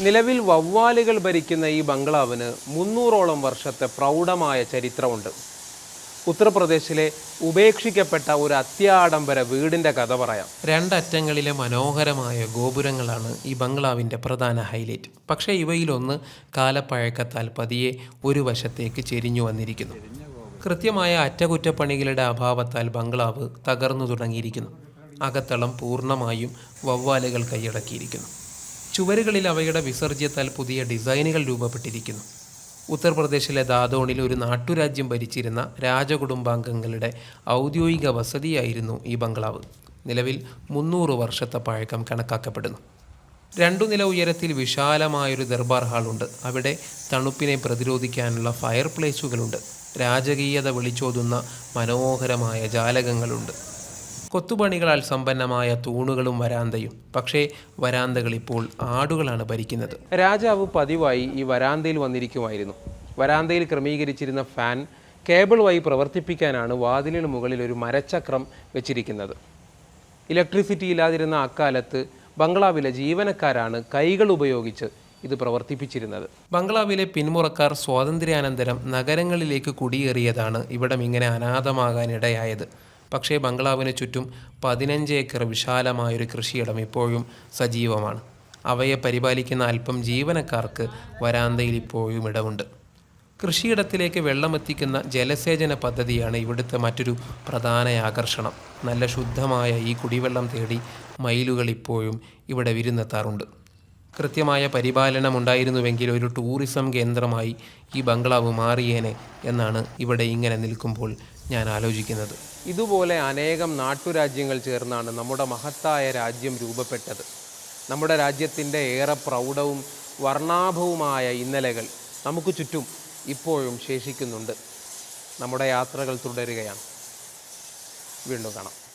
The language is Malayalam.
നിലവിൽ വവ്വാലുകൾ ഭരിക്കുന്ന ഈ ബംഗ്ലാവിന് മുന്നൂറോളം വർഷത്തെ പ്രൗഢമായ ചരിത്രമുണ്ട്. ഉത്തർപ്രദേശിലെ ഉപേക്ഷിക്കപ്പെട്ട ഒരു അത്യാഡംബര വീടിന്റെ കഥ പറയാം. രണ്ടറ്റങ്ങളിലെ മനോഹരമായ ഗോപുരങ്ങളാണ് ഈ ബംഗ്ലാവിന്റെ പ്രധാന ഹൈലൈറ്റ്. പക്ഷേ ഇവയിലൊന്ന് കാലപ്പഴക്കത്താൽ പതിയെ ഒരു വശത്തേക്ക് ചെരിഞ്ഞു വന്നിരിക്കുന്നു. കൃത്യമായ അറ്റകുറ്റപ്പണികളുടെ അഭാവത്താൽ ബംഗ്ലാവ് തകർന്നു തുടങ്ങിയിരിക്കുന്നു. അകത്തളം പൂർണമായും വവ്വാലുകൾ കൈയടക്കിയിരിക്കുന്നു. ചുവരുകളിൽ അവയുടെ വിസർജ്യത്താൽ പുതിയ ഡിസൈനുകൾ രൂപപ്പെട്ടിരിക്കുന്നു. ഉത്തർപ്രദേശിലെ ദാദോണിൽ ഒരു നാട്ടുരാജ്യം ഭരിച്ചിരുന്ന രാജകുടുംബാംഗങ്ങളുടെ ഔദ്യോഗിക വസതിയായിരുന്നു ഈ ബംഗ്ലാവ്. നിലവിൽ മുന്നൂറ് വർഷത്തെ പഴക്കം കണക്കാക്കപ്പെടുന്നു. രണ്ടു നില ഉയരത്തിൽ വിശാലമായൊരു ദർബാർ ഹാളുണ്ട്. അവിടെ തണുപ്പിനെ പ്രതിരോധിക്കാനുള്ള ഫയർ പ്ലേസുകളുണ്ട്. രാജകീയത വിളിച്ചോതുന്ന മനോഹരമായ ജാലകങ്ങളുണ്ട്. കൊത്തുപണികളാൽ സമ്പന്നമായ തൂണുകളും വരാന്തയും. പക്ഷേ വരാന്തകൾ ഇപ്പോൾ ആടുകളാണ് ഭരിക്കുന്നത്. രാജാവ് പതിവായി ഈ വരാന്തയിൽ വന്നിരിക്കുമായിരുന്നു. വരാന്തയിൽ ക്രമീകരിച്ചിരുന്ന ഫാൻ കേബിൾ വഴി പ്രവർത്തിപ്പിക്കാനാണ് വാതിലിന് മുകളിൽ ഒരു മരച്ചക്രം വെച്ചിരിക്കുന്നത്. ഇലക്ട്രിസിറ്റി ഇല്ലാതിരുന്ന അക്കാലത്ത് ബംഗ്ലാവിലെ ജീവനക്കാരാണ് കൈകൾ ഉപയോഗിച്ച് ഇത് പ്രവർത്തിപ്പിച്ചിരുന്നത്. ബംഗ്ലാവിലെ പിന്മുറക്കാർ സ്വാതന്ത്ര്യാനന്തരം നഗരങ്ങളിലേക്ക് കുടിയേറിയതാണ് ഇവിടം ഇങ്ങനെ അനാഥമാകാനിടയായത്. പക്ഷേ ബംഗ്ലാവിന് ചുറ്റും പതിനഞ്ച് ഏക്കർ വിശാലമായൊരു കൃഷിയിടം ഇപ്പോഴും സജീവമാണ്. അവയെ പരിപാലിക്കുന്ന അല്പം ജീവനക്കാർക്ക് വരാന്തയിൽ ഇപ്പോഴും ഇടമുണ്ട് കൃഷിയിടത്തിലേക്ക് വെള്ളമെത്തിക്കുന്ന ജലസേചന പദ്ധതിയാണ് ഇവിടുത്തെ മറ്റൊരു പ്രധാന ആകർഷണം. നല്ല ശുദ്ധമായ ഈ കുടിവെള്ളം തേടി മയിലുകൾ ഇപ്പോഴും ഇവിടെ വിരുന്നെത്താറുണ്ട്. കൃത്യമായ പരിപാലനം ഉണ്ടായിരുന്നുവെങ്കിൽ ഒരു ടൂറിസം കേന്ദ്രമായി ഈ ബംഗ്ലാവ് മാറിയേനെ എന്നാണ് ഇവിടെ ഇങ്ങനെ നിൽക്കുമ്പോൾ ഞാൻ ആലോചിക്കുന്നത്. ഇതുപോലെ അനേകം നാട്ടുരാജ്യങ്ങൾ ചേർന്നാണ് നമ്മുടെ മഹത്തായ രാജ്യം രൂപപ്പെട്ടത്. നമ്മുടെ രാജ്യത്തിന്റെ ഏറെ പ്രൗഢവും വർണാഭവുമായ ഇന്നലകൾ നമുക്ക് ചുറ്റും ഇപ്പോഴും ശേഷിക്കുന്നുണ്ട്. നമ്മുടെ യാത്രകൾ തുടരുകയാണ്. വീണ്ടും കാണാം.